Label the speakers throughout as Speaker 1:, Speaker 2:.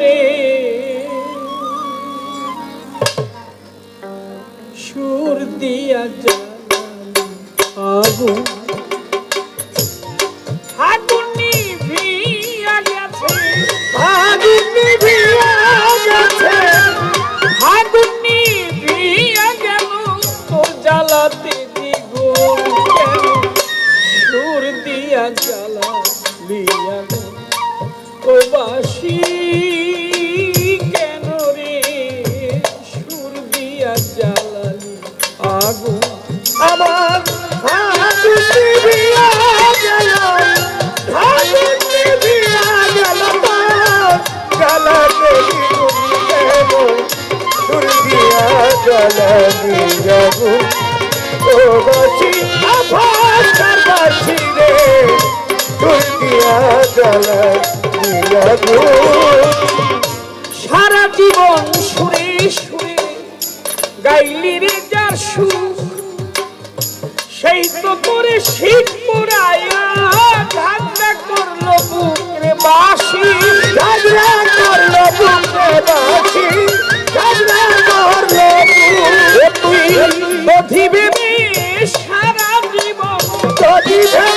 Speaker 1: রে? সুর দিয়া জ্বালালি আগুন। নিভিয়া গেছে।
Speaker 2: আগুন নিভিয়া গেছে।
Speaker 1: আগুন নিভিয়া গেল। জ্বালাতে দ্বিগুণ সুর দিয়া জ্বালালি আগুন। সারা জীবন সুরে সুরে গাইলি রে যার সুখ সেই তো করে শীত পুরায়া ঝাঁঝরা করল বুক বাসি
Speaker 2: ঝগড়া করল বুকে। বাসি
Speaker 1: সারা জীবন।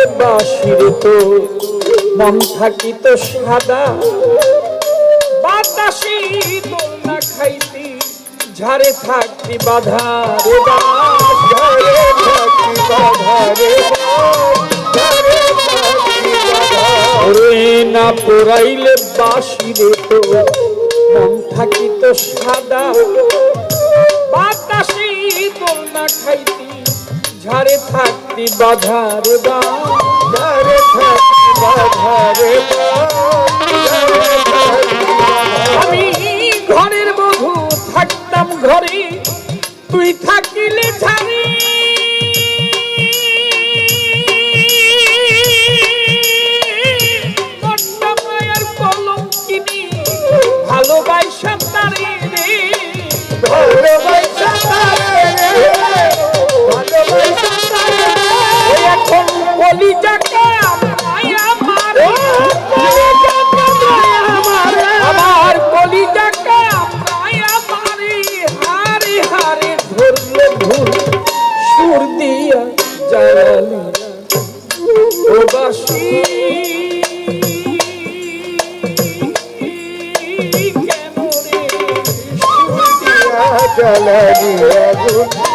Speaker 1: পোড়াইলে বাসির তো মন থাকিত সাদা। বাতাসি না খাইতি, ঝাড়ে থাকতি বাধা রে ঝাড়ে থাকতি বাধা রে রে না পোড়াইলে বাসিরে তো মন থাকিত সাদা। বাতাসি না খাইতি ঝাড়ে থাকতি বাধার বা
Speaker 2: ঝরে থাকি
Speaker 1: মারে আমার কলিজাটা মায়া মারে হারে হারে ধরলে ধুর। সুর দিয়া জ্বালালি। ও বাসি। কেন রে সুর দিয়া
Speaker 2: জ্বালানি আগুন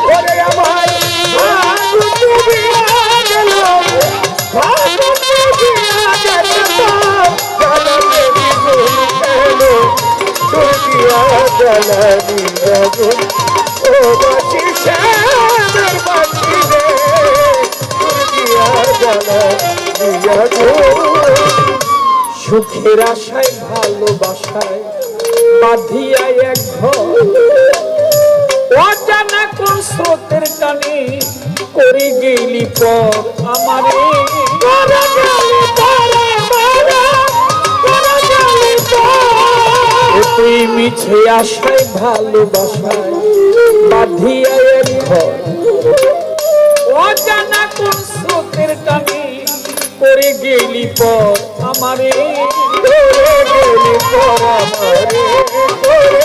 Speaker 1: সুখের আশায় ভালোবাসায় বাঁধিয়া এক ঘর। অজানা কোন স্রোতের টানে করে গেলি পর আমারে। তুই মিছে আশায় ভালোবাসায় বাঁধিয়া এক ঘর। অজানা কোন স্রোতের কানে করে গেলি পর আমারে
Speaker 2: তোরে গেলি তোর
Speaker 1: আমারে
Speaker 2: তোরে